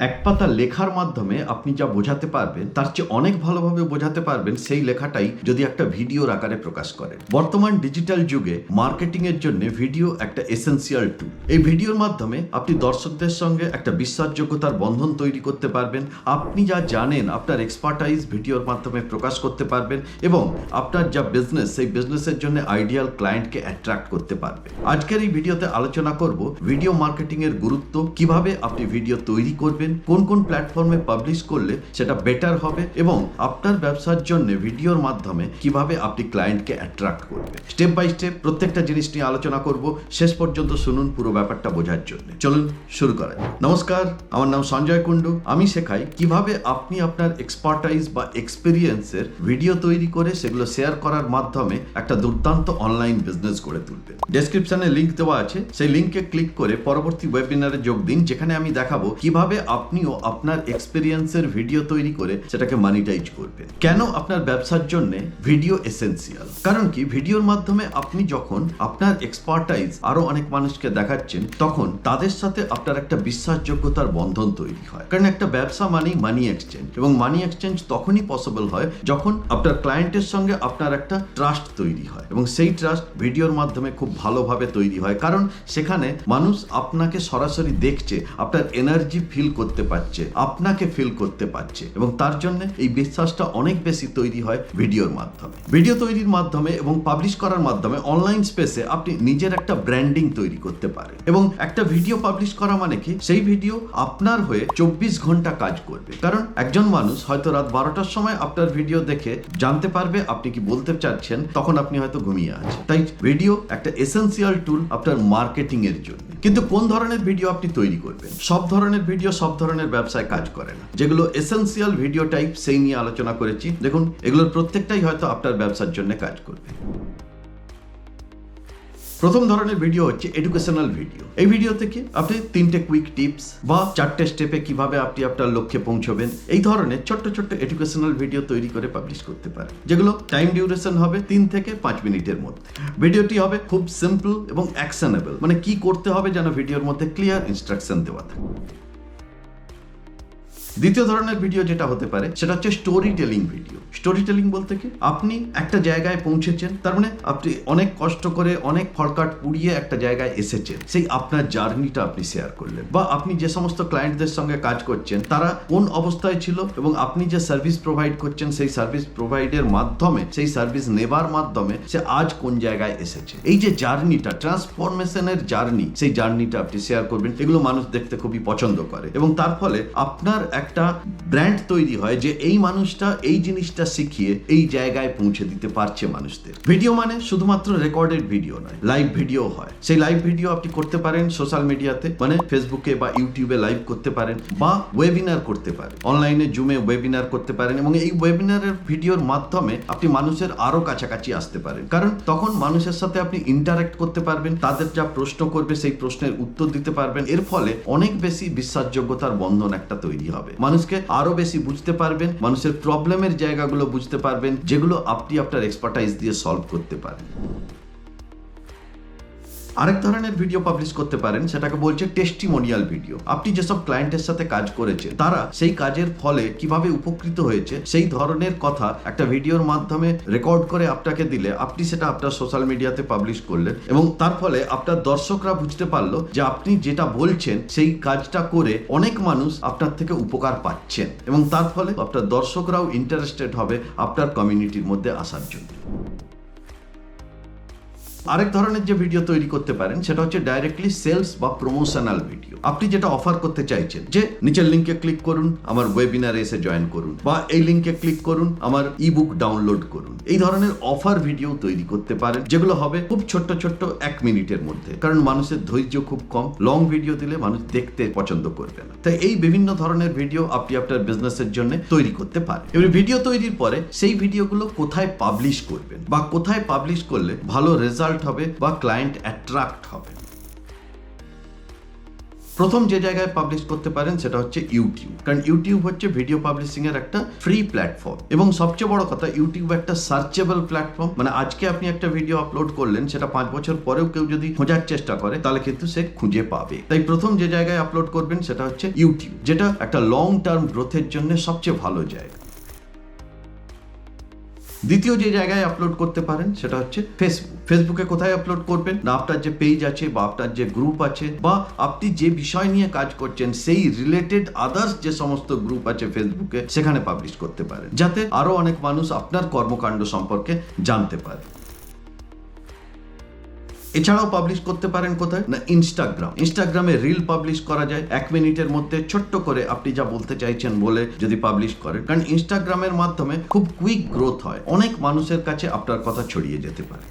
এক পাতা লেখার মাধ্যমে আপনি যা বোঝাতে পারবেন, তার চেয়ে অনেক ভালোভাবে বোঝাতে পারবেন সেই লেখাটাই যদি একটা ভিডিওর আকারে প্রকাশ করেন বর্তমান ডিজিটাল যুগে মার্কেটিং এর জন্য ভিডিও একটা এসেন্সিয়াল টুল এই ভিডিওর মাধ্যমে আপনি দর্শকদের সঙ্গে একটা বিশ্বাসযোগ্যতার বন্ধন তৈরি করতে পারবেন, আপনি যা জানেন, আপনার এক্সপার্টাইজ ভিডিওর মাধ্যমে প্রকাশ করতে পারবেন এবং আপনার যা বিজনেস সেই বিজনেসের জন্য আইডিয়াল ক্লায়েন্টকে অ্যাট্রাক্ট করতে পারবে আজকের এই ভিডিওতে আলোচনা করব ভিডিও মার্কেটিং এর গুরুত্ব, কীভাবে আপনি ভিডিও তৈরি করবেন কোন কোন প্ল্যাটফর্মে পাবলিশ করলে সেটা বেটার হবে এবং আপনার ব্যবসার জন্য ভিডিওর মাধ্যমে কীভাবে আপনি ক্লায়েন্টকে অ্যাট্রাক্ট করবেন। স্টেপ বাই স্টেপ প্রত্যেকটা জিনিস নিয়ে আলোচনা করব। শেষ পর্যন্ত শুনুন পুরো ব্যাপারটা বোঝার জন্য। চলুন শুরু করা। নমস্কার, আমার নাম সঞ্জয় কুণ্ডু। আমি শেখাই কীভাবে আপনি আপনার এক্সপার্টাইজ বা এক্সপিরিয়েন্সের ভিডিও তৈরি করে সেগুলো শেয়ার করার মাধ্যমে একটা দুর্দান্ত অনলাইন বিজনেস গড়ে তুলবেন। ডেসক্রিপশনে লিঙ্ক দেওয়া আছে। সেই লিংকে ক্লিক করে পরবর্তী ওয়েবিনারে যোগ দিন, যেখানে আমি দেখাবো কীভাবে আপনিও আপনার এক্সপিরিয়েন্সের ভিডিও তৈরি করে সেটাকে মানিটাইজ করবেন। কেন আপনার ব্যবসার জন্য ভিডিও এসেন্সিয়াল কারণ কি ভিডিওর মাধ্যমে আপনি যখন আপনার এক্সপার্টাইজ আরও অনেক মানুষকে দেখাচ্ছেন, তখন তাদের সাথে আপনার একটা বিশ্বাসযোগ্যতার বন্ধন তৈরি হয়। কারণ একটা ব্যবসা মানেই মানি এক্সচেঞ্জ এবং মানি এক্সচেঞ্জ তখনই পসিবল হয় যখন আপনার ক্লায়েন্টের সঙ্গে আপনার একটা ট্রাস্ট তৈরি হয় এবং সেই ট্রাস্ট ভিডিওর মাধ্যমে খুব ভালোভাবে তৈরি হয়। কারণ সেখানে মানুষ আপনাকে সরাসরি দেখছে, আপনার এনার্জি ফিল করতে পারছে, আপনাকে ফিল করতে পারছে এবং তার জন্য এই বিশ্বাসটা অনেক বেশি তৈরি হয় ভিডিওর মাধ্যমে। ভিডিও তৈরির মাধ্যমে এবং পাবলিশ করার মাধ্যমে অনলাইন স্পেসে আপনি নিজের একটা ব্র্যান্ডিং তৈরি করতে পারেন। এবং একটা ভিডিও পাবলিশ করা মানে কি? সেই ভিডিও আপনার হয়ে চব্বিশ ঘণ্টা কাজ করবে। কারণ একজন মানুষ হয়তো রাত বারোটার সময় আপনার ভিডিও দেখে জানতে পারবে আপনি কি বলতে চাচ্ছেন, তখন আপনি হয়তো ঘুমিয়ে আছেন। তাই ভিডিও একটা এসেন্সিয়াল টুল আপনার মার্কেটিং এর জন্য। কিন্তু কোন ধরনের ভিডিও আপনি তৈরি করবেন? সব ধরনের ভিডিও সব ধরনের ব্যবসায় কাজ করে না। যেগুলো এসেন্সিয়াল ভিডিও টাইপ সেই নিয়ে আলোচনা করেছি। দেখুন, এগুলোর প্রত্যেকটাই হয়তো আপনার ব্যবসার জন্য কাজ করবে। প্রথম ধরনের ভিডিও হচ্ছে এডুকেশনাল ভিডিও এই ভিডিও থেকে আপনি তিনটে কুইক টিপস বা চারটে স্টেপে কীভাবে আপনি আপনার লক্ষ্যে পৌঁছবেন, এই ধরনের ছোট্ট ছোট্ট এডুকেশনাল ভিডিও তৈরি করে পাবলিশ করতে পারেন। যেগুলো টাইম ডিউরেশন হবে তিন থেকে পাঁচ মিনিটের মধ্যে। ভিডিওটি হবে খুব সিম্পল এবং অ্যাকশনেবল মানে কি করতে হবে যেন ভিডিওর মধ্যে ক্লিয়ার ইনস্ট্রাকশন দেওয়া থাকে। দ্বিতীয় ধরনের ভিডিও যেটা হতে পারে, সেটা হচ্ছে story telling video story telling বলতে কি? আপনি একটা জায়গায় পৌঁছেছেন, তার মানে আপনি অনেক কষ্ট করে, অনেক ফরকাট পুড়িয়ে একটা জায়গায় এসেছেন। সেই আপনার জার্নিটা আপনি শেয়ার করলেন। বা আপনি যে সমস্ত ক্লায়েন্টদের সঙ্গে কাজ করছেন, তারা কোন অবস্থায় ছিল এবং আপনি যে সার্ভিস প্রোভাইড করছেন, সেই সার্ভিস প্রোভাইডের মাধ্যমে, সেই সার্ভিস নেবার মাধ্যমে সে আজ কোন জায়গায় এসেছে? এই যে জার্নিটা ট্রান্সফরমেশনের জার্নি, সেই জার্নিটা আপনি শেয়ার করবেন। এগুলো মানুষ দেখতে খুবই পছন্দ করে। এবং তার ফলে আপনার একটা ব্র্যান্ড তৈরি হয় যে এই মানুষটা এই জিনিসটা শিখিয়ে এই জায়গায় পৌঁছে দিতে পারছে মানুষদের। ভিডিও মানে শুধুমাত্র রেকর্ডেড ভিডিও নয় লাইভ ভিডিও হয়। সেই লাইভ ভিডিও আপনি করতে পারেন সোশ্যাল মিডিয়াতে মানে ফেসবুকে বা ইউটিউবে লাইভ করতে পারেন বা ওয়েবিনার করতে পারেন। অনলাইনে জুমে ওয়েবিনার করতে পারেন এবং এই ওয়েবিনারের ভিডিওর মাধ্যমে আপনি মানুষের আরও কাছাকাছি আসতে পারেন। কারণ তখন মানুষের সাথে আপনি ইন্টারাক্ট করতে পারবেন, তাদের যা প্রশ্ন করবে সেই প্রশ্নের উত্তর দিতে পারবেন। এর ফলে অনেক বেশি বিশ্বাসযোগ্যতার বন্ধন একটা তৈরি হবে। মানুষকে আরও বেশি বুঝতে পারবেন, মানুষের প্রবলেমের জায়গাগুলো বুঝতে পারবেন, যেগুলো আপনি আপনার এক্সপার্টাইজ দিয়ে সলভ করতে পারেন আরেক ধরনের ভিডিও পাবলিশ করতে পারেন, সেটাকে বলছে টেস্টিমোনিয়াল ভিডিও আপনি যেসব ক্লায়েন্টের সাথে কাজ করেছেন, তারা সেই কাজের ফলে কীভাবে উপকৃত হয়েছে, সেই ধরনের কথা একটা ভিডিওর মাধ্যমে রেকর্ড করে আপনাকে দিলে, আপনি সেটা আপনার সোশ্যাল মিডিয়াতে পাবলিশ করলেন এবং তার ফলে আপনার দর্শকরা বুঝতে পারল যে আপনি যেটা বলছেন, সেই কাজটা করে অনেক মানুষ আপনার থেকে উপকার পাচ্ছেন এবং তার ফলে আপনার দর্শকরাও ইন্টারেস্টেড হবে আপনার কমিউনিটির মধ্যে আসার জন্য। আরেক ধরনের যে ভিডিও তৈরি করতে পারেন, সেটা হচ্ছে ডাইরেক্টলি সেলস বা প্রমোশনাল ভিডিও আপনি যেটা অফার করতে চাইছেন, যে নিচের লিঙ্কে ক্লিক করুন, আমার ওয়েবিনারে এসে জয়েন করুন, বা এই লিঙ্কে ক্লিক করুন, আমার ইবুক ডাউনলোড করুন। এই ধরনের অফার ভিডিও তৈরি করতে পারেন, যেগুলো হবে খুব ছোট্ট ছোট্ট এক মিনিটের মধ্যে। কারণ মানুষের ধৈর্য খুব কম। লং ভিডিও দিলে মানুষ দেখতে পছন্দ করবে না। তাই এই বিভিন্ন ধরনের ভিডিও আপনি আপনার বিজনেসের জন্য তৈরি করতে পারেন। এবার ভিডিও তৈরির পরে সেই ভিডিওগুলো কোথায় পাবলিশ করবেন, বা কোথায় পাবলিশ করলে ভালো রেজাল্ট হবে বা ক্লায়েন্ট অ্যাট্রাক্ট হবে। প্রথম যে জায়গায় পাবলিশ করতে পারেন সেটা হচ্ছে ইউটিউব কারণ ইউটিউব হচ্ছে ভিডিও পাবলিশিং এর একটা ফ্রি প্ল্যাটফর্ম এবং সবচেয়ে বড় কথা ইউটিউব একটা সার্চেবল প্ল্যাটফর্ম মানে আজকে আপনি একটা ভিডিও আপলোড করলেন, সেটা পাঁচ বছর পরেও কেউ যদি খোঁজার চেষ্টা করে, তাহলে কিন্তু সে খুঁজে পাবে। তাই প্রথম যে জায়গায় আপলোড করবেন সেটা হচ্ছে ইউটিউব যেটা একটা লং টার্ম গ্রোথের জন্য সবচেয়ে ভালো জায়গা। দ্বিতীয় যে জায়গায় আপলোড করতে পারেন সেটা হচ্ছে ফেসবুক ফেসবুকে কোথায় আপলোড করবেন? না, আপনার যে পেজ আছে বা আপনার যে গ্রুপ আছে বা আপনি যে বিষয় নিয়ে কাজ করছেন, সেই রিলেটেড আদার্স যে সমস্ত গ্রুপ আছে ফেসবুকে সেখানে পাবলিশ করতে পারেন। যাতে আরও অনেক মানুষ আপনার কর্মকাণ্ড সম্পর্কে জানতে পারে। এছাড়াও পাবলিশ করতে পারেন কোথায়? না ইনস্টাগ্রাম ইনস্টাগ্রামে রিল পাবলিশ করা যায়। এক মিনিটের মধ্যে ছোট্ট করে আপনি যা বলতে চাইছেন বলে যদি পাবলিশ করেন। কারণ ইনস্টাগ্রামের মাধ্যমে খুব কুইক গ্রোথ হয়। অনেক মানুষের কাছে আপনার কথা ছড়িয়ে যেতে পারে।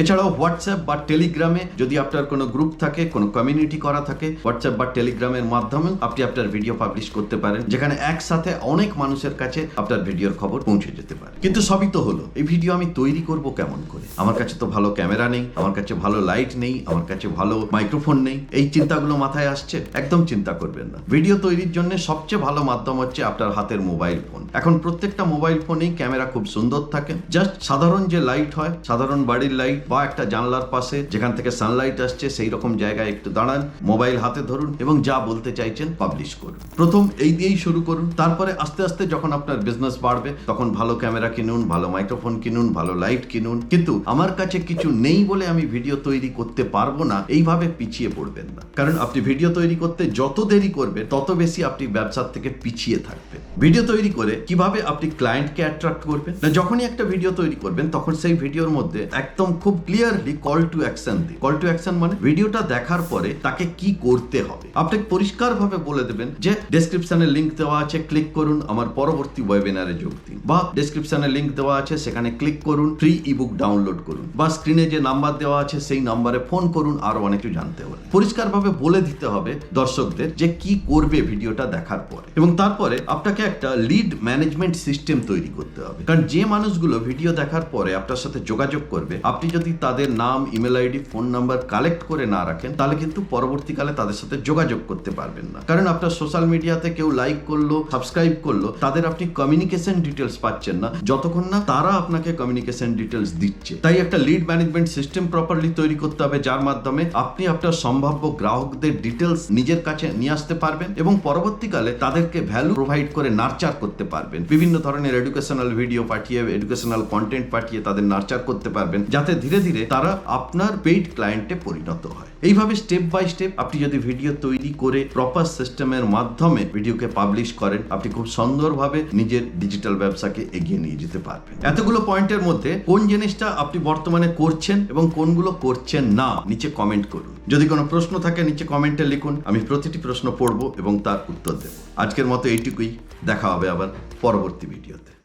এছাড়াও হোয়াটসঅ্যাপ বা টেলিগ্রামে যদি আপনার কোনো গ্রুপ থাকে, কোনো কমিউনিটি করা থাকে হোয়াটসঅ্যাপ বা টেলিগ্রামের মাধ্যমে আপনি আপনার ভিডিও পাবলিশ করতে পারেন, যেখানে একসাথে অনেক মানুষের কাছে আপনার ভিডিওর খবর পৌঁছে যেতে পারে। কিন্তু সবই তো হলো, এই ভিডিও আমি তৈরি করব কেমন করে? আমার কাছে তো ভালো ক্যামেরা নেই, আমার কাছে ভালো লাইট নেই, আমার কাছে ভালো মাইক্রোফোন নেই। এই চিন্তাগুলো মাথায় আসছে? একদম চিন্তা করবেন না। ভিডিও তৈরির জন্য সবচেয়ে ভালো মাধ্যম হচ্ছে আপনার হাতের মোবাইল ফোন এখন প্রত্যেকটা মোবাইল ফোনেই ক্যামেরা খুব সুন্দর থাকে। জাস্ট সাধারণ যে লাইট হয়, সাধারণ বাড়ির লাইট বা একটা জানলার পাশে যেখান থেকে সানলাইট আসছে, সেই রকম জায়গায় একটু দাঁড়ান মোবাইল হাতে ধরুন এবং যা বলতে চাইছেন পাবলিশ করুন। প্রথম এই দিয়েই শুরু করুন। তারপরে আস্তে আস্তে যখন আপনার বিজনেস বাড়বে, তখন ভালো ক্যামেরা কিনুন, ভালো মাইক্রোফোন কিনুন, ভালো লাইট কিনুন। কিন্তু আমার কাছে কিছু নেই বলে আমি ভিডিও তৈরি করতে পারব না, এইভাবে পিছিয়ে পড়বেন না। কারণ আপনি ভিডিও তৈরি করতে যত দেরি করবেন, তত বেশি আপনি ব্যবসার থেকে পিছিয়ে থাকবেন। ভিডিও তৈরি করে কীভাবে আপনি ক্লায়েন্টকে অ্যাট্রাক্ট করবেন? না, যখনই একটা ভিডিও তৈরি করবেন, তখন সেই ভিডিওর মধ্যে একদম খুব ক্লিয়ারলি কল টু অ্যাকশন দিন। কল টু অ্যাকশন মানে ভিডিওটা দেখার পরে তাকে কি করতে হবে। আপনি পরিষ্কারভাবে বলে দেবেন যে ডেসক্রিপশনে লিংক দেওয়া আছে ক্লিক করুন, আমার পরবর্তী ওয়েবিনারে যোগ দিন। বা ডেসক্রিপশনে লিংক দেওয়া আছে, সেখানে ক্লিক করুন ফ্রি ইবুক ডাউনলোড করুন। বা স্ক্রিনে যে নাম্বার দেওয়া আছে, সেই নাম্বারে ফোন করুন আরও অনেক কিছু জানতে হলে। পরিষ্কারভাবে বলে দিতে হবে দর্শকদের যে কি করবে ভিডিওটা দেখার পরে। এবং তারপরে আপনাকে একটা লিড ম্যানেজমেন্ট সিস্টেম তৈরি করতে হবে। কারণ যে মানুষগুলো ভিডিও দেখার পরে আপনার সাথে যোগাযোগ করবে, আপনি যদি তাদের নাম email ID phone number collect করে না রাখেন, তাহলে কিন্তু পরবর্তীকালে তাদের সাথে যোগাযোগ করতে পারবেন না। কারণ আপনার সোশ্যাল মিডিয়াতে কেউ লাইক করল সাবস্ক্রাইব করল, তাদের আপনি কমিউনিকেশন ডিটেলস পাচ্ছেন না। যতক্ষণ না তারা আপনাকে কমিউনিকেশন ডিটেলস দিচ্ছে। তাই একটা লিড ম্যানেজমেন্ট সিস্টেম প্রপারলি তৈরি করতে হবে, যার মাধ্যমে আপনি আপনার সম্ভাব্য গ্রাহকদের ডিটেলস নিজের কাছে নিয়ে আসতে পারবেন এবং পরবর্তীকালে তাদেরকে ভ্যালু প্রোভাইড করে নার্চার করতে পারবেন। বিভিন্ন ধরনের এডুকেশনাল ভিডিও পাঠিয়ে এডুকেশনাল কন্টেন্ট পাঠিয়ে তাদের নার্চার করতে পারবেন, যাতে ধীরে ধীরে তারা আপনার পেইড ক্লায়েন্টে পরিণত হয়। এইভাবে স্টেপ বাই স্টেপ আপনি যদি ভিডিও তৈরি করে প্রপার সিস্টেমের মাধ্যমে ভিডিওকে পাবলিশ করেন, আপনি খুব সুন্দরভাবে নিজের ডিজিটাল ব্যবসাকে এগিয়ে নিয়ে যেতে পারবেন। এতগুলো পয়েন্টের মধ্যে কোন জিনিসটা আপনি বর্তমানে করছেন এবং কোনগুলো করছেন না, নিচে কমেন্ট করুন। যদি কোনো প্রশ্ন থাকে, নিচে কমেন্টে লিখুন, আমি প্রতিটি প্রশ্ন পড়ব এবং তার উত্তর দেব। আজকের মতো এইটুকুই। দেখা হবে আবার পরবর্তী ভিডিওতে